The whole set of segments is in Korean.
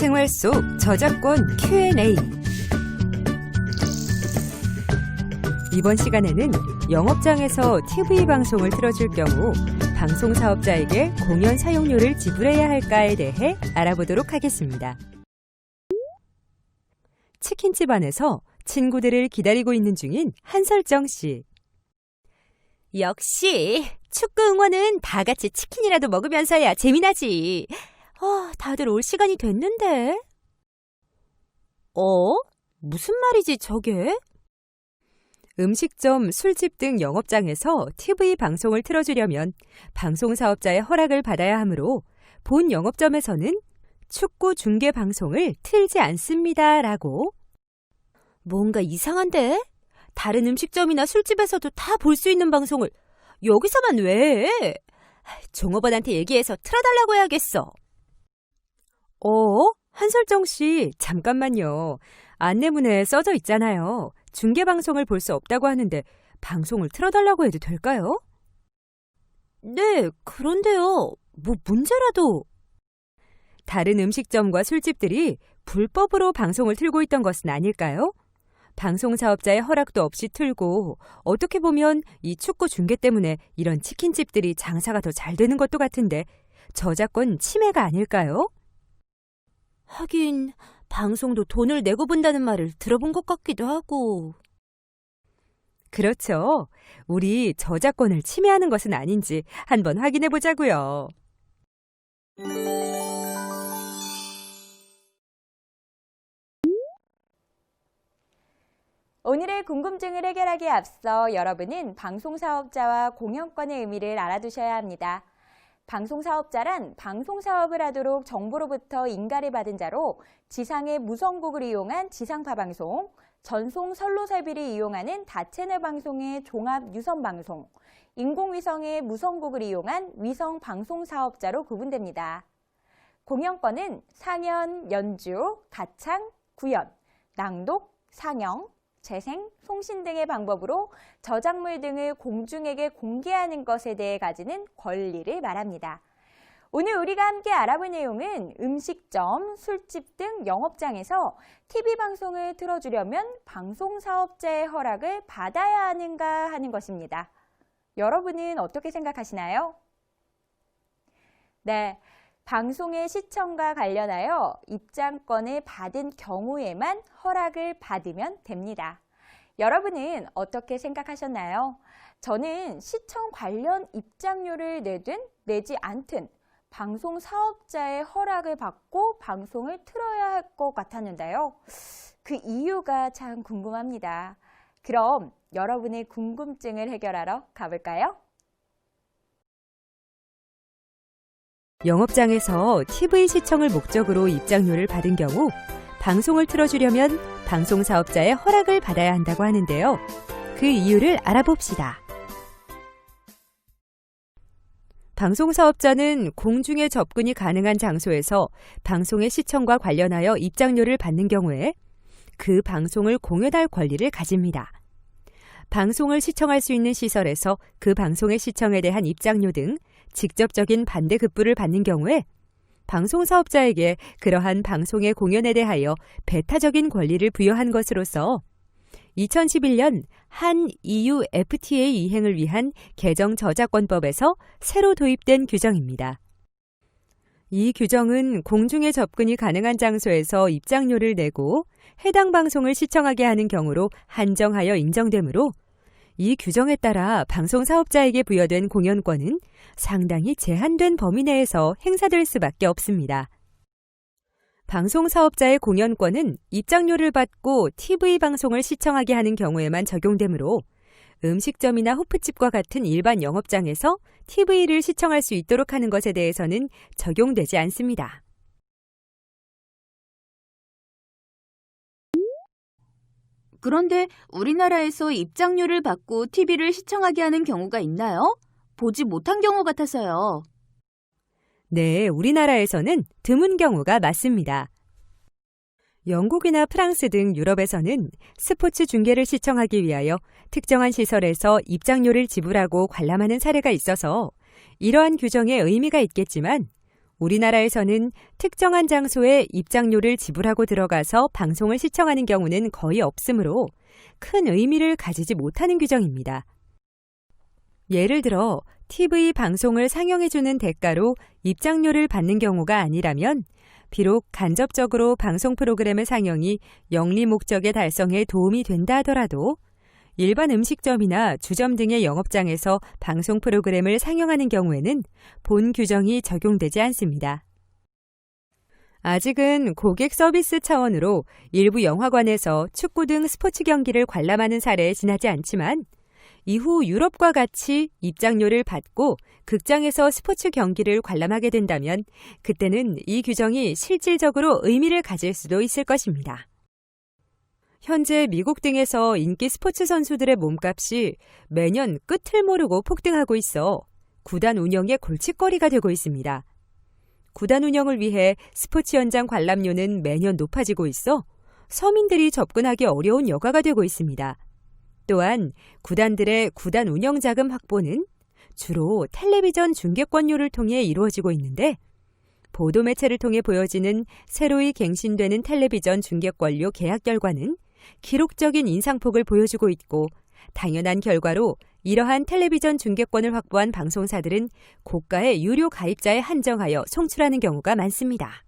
생활 속 저작권 Q&A 이번 시간에는 영업장에서 TV 방송을 틀어줄 경우 방송 사업자에게 공연 사용료를 지불해야 할까에 대해 알아보도록 하겠습니다. 치킨집 안에서 친구들을 기다리고 있는 중인 한설정 씨. 역시 축구 응원은 다 같이 치킨이라도 먹으면서야 재미나지. 아, 다들 올 시간이 됐는데. 어? 무슨 말이지, 저게? 음식점, 술집 등 영업장에서 TV 방송을 틀어주려면 방송 사업자의 허락을 받아야 하므로 본 영업점에서는 축구 중계 방송을 틀지 않습니다. 라고. 뭔가 이상한데? 다른 음식점이나 술집에서도 다 볼 수 있는 방송을 여기서만 왜? 해? 종업원한테 얘기해서 틀어달라고 해야겠어. 어? 한설정 씨, 잠깐만요. 안내문에 써져 있잖아요. 중계 방송을 볼 수 없다고 하는데 방송을 틀어달라고 해도 될까요? 네, 그런데요. 뭐 문제라도. 다른 음식점과 술집들이 불법으로 방송을 틀고 있던 것은 아닐까요? 방송 사업자의 허락도 없이 틀고 어떻게 보면 이 축구 중계 때문에 이런 치킨집들이 장사가 더 잘 되는 것도 같은데 저작권 침해가 아닐까요? 하긴 방송도 돈을 내고 본다는 말을 들어본 것 같기도 하고. 그렇죠. 우리 저작권을 침해하는 것은 아닌지 한번 확인해 보자고요. 오늘의 궁금증을 해결하기에 앞서 여러분은 방송 사업자와 공연권의 의미를 알아두셔야 합니다. 방송사업자란 방송사업을 하도록 정부로부터 인가를 받은 자로 지상의 무선국을 이용한 지상파방송, 전송 선로 설비를 이용하는 다채널 방송의 종합 유선 방송, 인공위성의 무선국을 이용한 위성 방송 사업자로 구분됩니다. 공연권은 상연, 연주, 가창, 구연, 낭독, 상영, 재생, 송신 등의 방법으로 저작물 등을 공중에게 공개하는 것에 대해 가지는 권리를 말합니다. 오늘 우리가 함께 알아볼 내용은 음식점, 술집 등 영업장에서 TV 방송을 틀어주려면 방송사업자의 허락을 받아야 하는가 하는 것입니다. 여러분은 어떻게 생각하시나요? 네. 방송의 시청과 관련하여 입장권을 받은 경우에만 허락을 받으면 됩니다. 여러분은 어떻게 생각하셨나요? 저는 시청 관련 입장료를 내든 내지 않든 방송 사업자의 허락을 받고 방송을 틀어야 할 것 같았는데요. 그 이유가 참 궁금합니다. 그럼 여러분의 궁금증을 해결하러 가볼까요? 영업장에서 TV 시청을 목적으로 입장료를 받은 경우 방송을 틀어주려면 방송 사업자의 허락을 받아야 한다고 하는데요. 그 이유를 알아봅시다. 방송 사업자는 공중에 접근이 가능한 장소에서 방송의 시청과 관련하여 입장료를 받는 경우에 그 방송을 공연할 권리를 가집니다. 방송을 시청할 수 있는 시설에서 그 방송의 시청에 대한 입장료 등 직접적인 반대 급부를 받는 경우에 방송 사업자에게 그러한 방송의 공연에 대하여 배타적인 권리를 부여한 것으로서 2011년 한 EU FTA 이행을 위한 개정 저작권법에서 새로 도입된 규정입니다. 이 규정은 공중에 접근이 가능한 장소에서 입장료를 내고 해당 방송을 시청하게 하는 경우로 한정하여 인정되므로 이 규정에 따라 방송 사업자에게 부여된 공연권은 상당히 제한된 범위 내에서 행사될 수밖에 없습니다. 방송 사업자의 공연권은 입장료를 받고 TV 방송을 시청하게 하는 경우에만 적용되므로 음식점이나 호프집과 같은 일반 영업장에서 TV를 시청할 수 있도록 하는 것에 대해서는 적용되지 않습니다. 그런데 우리나라에서 입장료를 받고 TV를 시청하게 하는 경우가 있나요? 보지 못한 경우 같아서요. 네, 우리나라에서는 드문 경우가 맞습니다. 영국이나 프랑스 등 유럽에서는 스포츠 중계를 시청하기 위하여 특정한 시설에서 입장료를 지불하고 관람하는 사례가 있어서 이러한 규정에 의미가 있겠지만 우리나라에서는 특정한 장소에 입장료를 지불하고 들어가서 방송을 시청하는 경우는 거의 없으므로 큰 의미를 가지지 못하는 규정입니다. 예를 들어 TV 방송을 상영해주는 대가로 입장료를 받는 경우가 아니라면 비록 간접적으로 방송 프로그램의 상영이 영리 목적의 달성에 도움이 된다 하더라도 일반 음식점이나 주점 등의 영업장에서 방송 프로그램을 상영하는 경우에는 본 규정이 적용되지 않습니다. 아직은 고객 서비스 차원으로 일부 영화관에서 축구 등 스포츠 경기를 관람하는 사례에 지나지 않지만 이후 유럽과 같이 입장료를 받고 극장에서 스포츠 경기를 관람하게 된다면 그때는 이 규정이 실질적으로 의미를 가질 수도 있을 것입니다. 현재 미국 등에서 인기 스포츠 선수들의 몸값이 매년 끝을 모르고 폭등하고 있어 구단 운영의 골칫거리가 되고 있습니다. 구단 운영을 위해 스포츠 현장 관람료는 매년 높아지고 있어 서민들이 접근하기 어려운 여가가 되고 있습니다. 또한 구단들의 구단 운영 자금 확보는 주로 텔레비전 중계권료를 통해 이루어지고 있는데 보도 매체를 통해 보여지는 새로이 갱신되는 텔레비전 중계권료 계약 결과는 기록적인 인상폭을 보여주고 있고 당연한 결과로 이러한 텔레비전 중계권을 확보한 방송사들은 고가의 유료 가입자에 한정하여 송출하는 경우가 많습니다.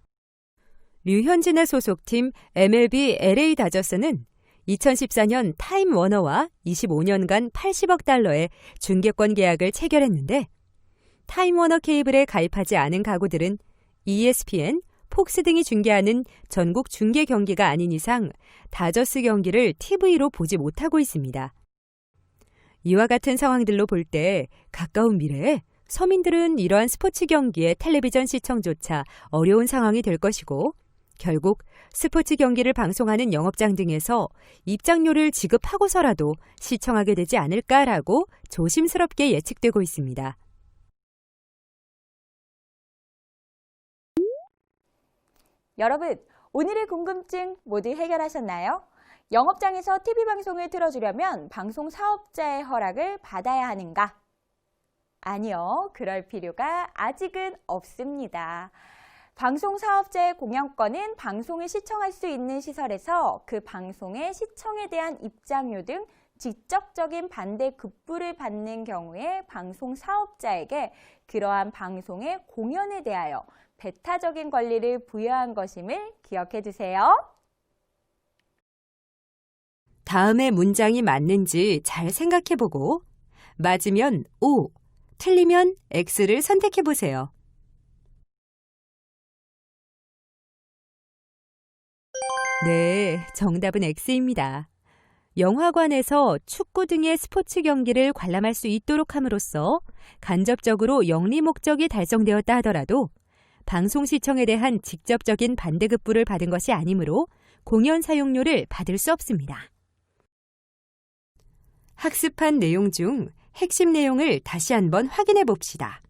류현진의 소속팀 MLB LA 다저스는 2014년 타임 워너와 25년간 80억 달러의 중계권 계약을 체결했는데 타임 워너 케이블에 가입하지 않은 가구들은 ESPN, 폭스 등이 중계하는 전국 중계 경기가 아닌 이상 다저스 경기를 TV로 보지 못하고 있습니다. 이와 같은 상황들로 볼 때 가까운 미래에 서민들은 이러한 스포츠 경기의 텔레비전 시청조차 어려운 상황이 될 것이고 결국 스포츠 경기를 방송하는 영업장 등에서 입장료를 지급하고서라도 시청하게 되지 않을까라고 조심스럽게 예측되고 있습니다. 여러분, 오늘의 궁금증 모두 해결하셨나요? 영업장에서 TV 방송을 틀어주려면 방송 사업자의 허락을 받아야 하는가? 아니요, 그럴 필요가 아직은 없습니다. 방송 사업자의 공연권은 방송을 시청할 수 있는 시설에서 그 방송의 시청에 대한 입장료 등 직접적인 반대 급부를 받는 경우에 방송 사업자에게 그러한 방송의 공연에 대하여 배타적인 권리를 부여한 것임을 기억해 두세요. 다음의 문장이 맞는지 잘 생각해 보고 맞으면 O, 틀리면 X를 선택해 보세요. 네, 정답은 X입니다. 영화관에서 축구 등의 스포츠 경기를 관람할 수 있도록 함으로써 간접적으로 영리 목적이 달성되었다 하더라도 방송 시청에 대한 직접적인 반대급부를 받은 것이 아니므로 공연 사용료를 받을 수 없습니다. 학습한 내용 중 핵심 내용을 다시 한번 확인해 봅시다.